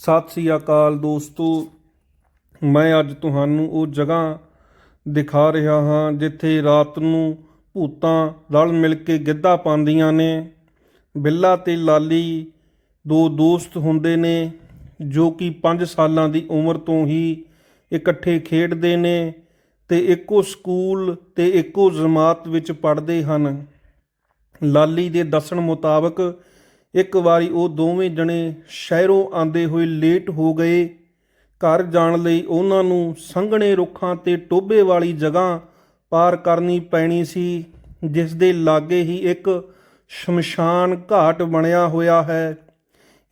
ਸਤਿ ਸ੍ਰੀ ਅਕਾਲ ਦੋਸਤੋ। ਮੈਂ ਅੱਜ ਤੁਹਾਨੂੰ ਉਹ ਜਗ੍ਹਾ ਦਿਖਾ ਰਿਹਾ ਹਾਂ ਜਿੱਥੇ ਰਾਤ ਨੂੰ ਭੂਤਾਂ ਰਲ ਮਿਲ ਕੇ ਗਿੱਧਾ ਪਾਉਂਦੀਆਂ ਨੇ। ਬਿੱਲਾ ਤੇ ਲਾਲੀ ਦੋ ਦੋਸਤ ਹੁੰਦੇ ਨੇ ਜੋ ਕਿ 5 ਸਾਲਾਂ ਦੀ ਉਮਰ ਤੋਂ ਹੀ ਇਕੱਠੇ ਖੇਡਦੇ ਨੇ ਤੇ ਇੱਕੋ ਸਕੂਲ ਤੇ ਇੱਕੋ ਜਮਾਤ ਵਿੱਚ ਪੜ੍ਹਦੇ ਹਨ। ਲਾਲੀ ਦੇ ਦੱਸਣ ਮੁਤਾਬਕ ਇੱਕ ਵਾਰੀ ਉਹ ਦੋਵੇਂ ਜਣੇ ਸ਼ਹਿਰੋਂ ਆਂਦੇ ਹੋਏ ਲੇਟ ਹੋ ਗਏ। ਘਰ ਜਾਣ ਲਈ ਉਹਨਾਂ ਨੂੰ ਸੰਘਣੇ ਰੁੱਖਾਂ ਤੇ ਟੋਭੇ ਵਾਲੀ ਜਗ੍ਹਾ ਪਾਰ ਕਰਨੀ ਪੈਣੀ ਸੀ, ਜਿਸ ਦੇ ਲਾਗੇ ਹੀ ਇੱਕ ਸ਼ਮਸ਼ਾਨ ਘਾਟ ਬਣਿਆ ਹੋਇਆ ਹੈ।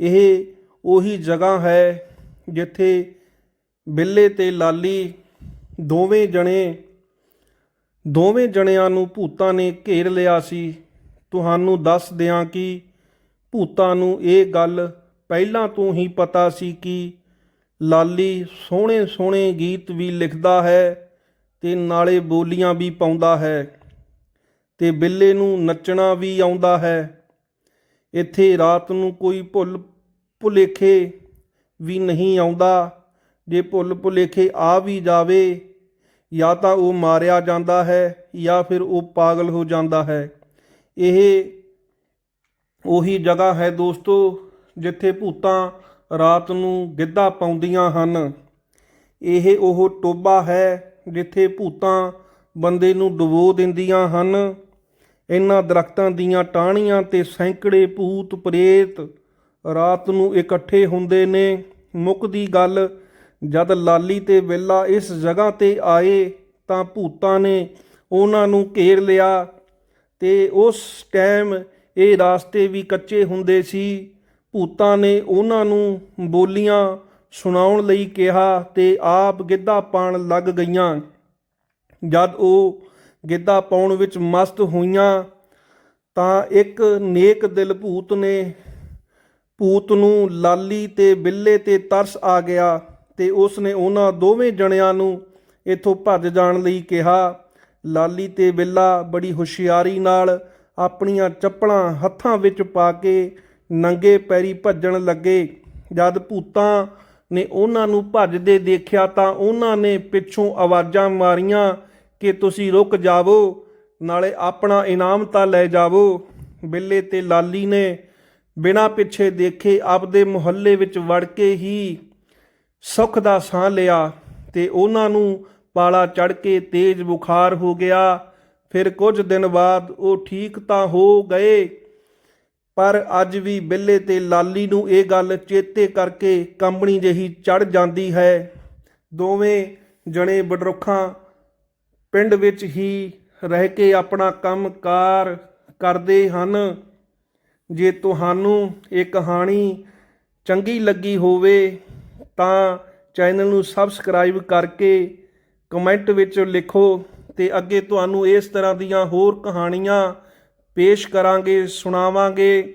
ਇਹ ਉਹੀ ਜਗ੍ਹਾ ਹੈ ਜਿੱਥੇ ਬਿੱਲੇ ਤੇ ਲਾਲੀ ਦੋਵੇਂ ਜਣੇ, ਦੋਵੇਂ ਜਣਿਆਂ ਨੂੰ ਭੂਤਾਂ ਨੇ ਘੇਰ ਲਿਆ ਸੀ। ਤੁਹਾਨੂੰ ਦੱਸ ਦਿਆਂ ਕਿ ਭੂਤਾਂ ਨੂੰ ਇਹ ਗੱਲ ਪਹਿਲਾਂ ਤੋਂ ਹੀ ਪਤਾ ਸੀ ਕਿ ਲਾਲੀ ਸੋਹਣੇ ਸੋਹਣੇ ਗੀਤ ਵੀ ਲਿਖਦਾ ਹੈ ਤੇ ਨਾਲੇ ਬੋਲੀਆਂ ਵੀ ਪਾਉਂਦਾ ਹੈ ਤੇ ਬਿੱਲੇ ਨੂੰ ਨੱਚਣਾ ਵੀ ਆਉਂਦਾ ਹੈ। ਇੱਥੇ ਰਾਤ ਨੂੰ ਕੋਈ ਭੁੱਲ ਭੁਲੇਖੇ ਵੀ ਨਹੀਂ ਆਉਂਦਾ। ਜੇ ਭੁੱਲ ਭੁਲੇਖੇ ਆ ਵੀ ਜਾਵੇ, ਜਾਂ ਤਾਂ ਉਹ ਮਾਰਿਆ ਜਾਂਦਾ ਹੈ, ਜਾਂ ਫਿਰ ਉਹ ਪਾਗਲ ਹੋ ਜਾਂਦਾ ਹੈ। ਇਹ ਉਹੀ ਜਗ੍ਹਾ ਹੈ ਦੋਸਤੋ, ਜਿੱਥੇ ਭੂਤਾਂ ਰਾਤ ਨੂੰ ਗਿੱਧਾ ਪਾਉਂਦੀਆਂ ਹਨ। ਇਹ ਉਹ ਟੋਬਾ ਹੈ ਜਿੱਥੇ ਭੂਤਾਂ ਬੰਦੇ ਨੂੰ ਡੁਬੋ ਦਿੰਦੀਆਂ ਹਨ। ਇਹਨਾਂ ਦਰਖਤਾਂ ਦੀਆਂ ਟਾਹਣੀਆਂ ਤੇ ਸੈਂਕੜੇ ਭੂਤ ਪ੍ਰੇਤ ਰਾਤ ਨੂੰ ਇਕੱਠੇ ਹੁੰਦੇ ਨੇ। ਮੁੱਕਦੀ ਗੱਲ, ਜਦ ਲਾਲੀ ਤੇ ਵੇਲਾ ਇਸ ਜਗ੍ਹਾ ਤੇ ਆਏ ਤਾਂ ਭੂਤਾਂ ਨੇ ਉਹਨਾਂ ਨੂੰ ਘੇਰ ਲਿਆ ਤੇ ਉਸ ਟਾਈਮ ਇਹ ਰਾਸਤੇ ਵੀ ਕੱਚੇ ਹੁੰਦੇ ਸੀ। ਭੂਤਾਂ ਨੇ ਉਹਨਾਂ ਨੂੰ ਬੋਲੀਆਂ ਸੁਣਾਉਣ ਲਈ ਕਿਹਾ ਤੇ ਆਪ ਗਿੱਧਾ ਪਾਣ ਲੱਗ ਗਈਆਂ। ਜਦ ਉਹ ਗਿੱਧਾ ਪਾਉਣ ਵਿੱਚ ਮਸਤ ਹੋਈਆਂ ਤਾਂ ਇੱਕ ਨੇਕ ਦਿਲ ਭੂਤ ਨੇ ਭੂਤ ਨੂੰ ਲਾਲੀ ਤੇ ਬਿੱਲੇ ਤੇ ਤਰਸ ਆ ਗਿਆ ਤੇ ਉਸ ਨੇ ਉਹਨਾਂ ਦੋਵੇਂ ਜਣਿਆਂ ਨੂੰ ਇੱਥੋਂ ਭੱਜ ਜਾਣ ਲਈ ਕਿਹਾ। ਲਾਲੀ ਤੇ ਬਿੱਲਾ ਬੜੀ ਹੁਸ਼ਿਆਰੀ ਨਾਲ ਆਪਣੀਆਂ ਚੱਪਲਾਂ ਹੱਥਾਂ ਵਿੱਚ ਪਾ ਕੇ ਨੰਗੇ ਪੈਰੀ ਭੱਜਣ ਲੱਗੇ। ਜਦ ਭੂਤਾਂ ਨੇ ਉਹਨਾਂ ਨੂੰ ਭੱਜਦੇ ਦੇਖਿਆ ਤਾਂ ਉਹਨਾਂ ਨੇ ਪਿੱਛੋਂ ਆਵਾਜ਼ਾਂ ਮਾਰੀਆਂ ਕਿ ਤੁਸੀਂ ਰੁਕ ਜਾਵੋ, ਨਾਲੇ ਆਪਣਾ ਇਨਾਮ ਤਾਂ ਲੈ ਜਾਵੋ। ਬਿੱਲੇ ਤੇ ਲਾਲੀ ਨੇ ਬਿਨਾਂ ਪਿੱਛੇ ਦੇਖੇ ਆਪਦੇ ਮੁਹੱਲੇ ਵਿੱਚ ਵੜ ਕੇ ਹੀ ਸੁੱਖ ਦਾ ਸਾਹ ਲਿਆ ਤੇ ਉਹਨਾਂ ਨੂੰ ਪਾਲਾ ਚੜ ਕੇ ਤੇਜ਼ ਬੁਖਾਰ ਹੋ ਗਿਆ। ਫਿਰ ਕੁਝ ਦਿਨ ਬਾਅਦ ਉਹ ਠੀਕ ਤਾਂ ਹੋ ਗਏ, ਪਰ ਅੱਜ ਵੀ ਬਿੱਲੇ ਤੇ ਲਾਲੀ ਨੂੰ ਇਹ ਗੱਲ ਚੇਤੇ ਕਰਕੇ ਕੰਬਣੀ ਜਿਹੀ ਚੜ ਜਾਂਦੀ ਹੈ। ਦੋਵੇਂ ਜਣੇ ਬਡਰੁੱਖਾਂ ਪਿੰਡ ਵਿੱਚ ਹੀ ਰਹਿ ਕੇ ਆਪਣਾ ਕੰਮਕਾਰ ਕਰਦੇ ਹਨ। ਜੇ ਤੁਹਾਨੂੰ ਇਹ ਕਹਾਣੀ ਚੰਗੀ ਲੱਗੀ ਹੋਵੇ ਤਾਂ ਚੈਨਲ ਨੂੰ ਸਬਸਕ੍ਰਾਈਬ ਕਰਕੇ ਕਮੈਂਟ ਵਿੱਚ ਲਿਖੋ। ਤੇ ਅੱਗੇ ਤੁਹਾਨੂੰ ਇਸ ਤਰ੍ਹਾਂ ਦੀਆਂ ਹੋਰ ਕਹਾਣੀਆਂ ਪੇਸ਼ ਕਰਾਂਗੇ ਸੁਣਾਵਾਂਗੇ।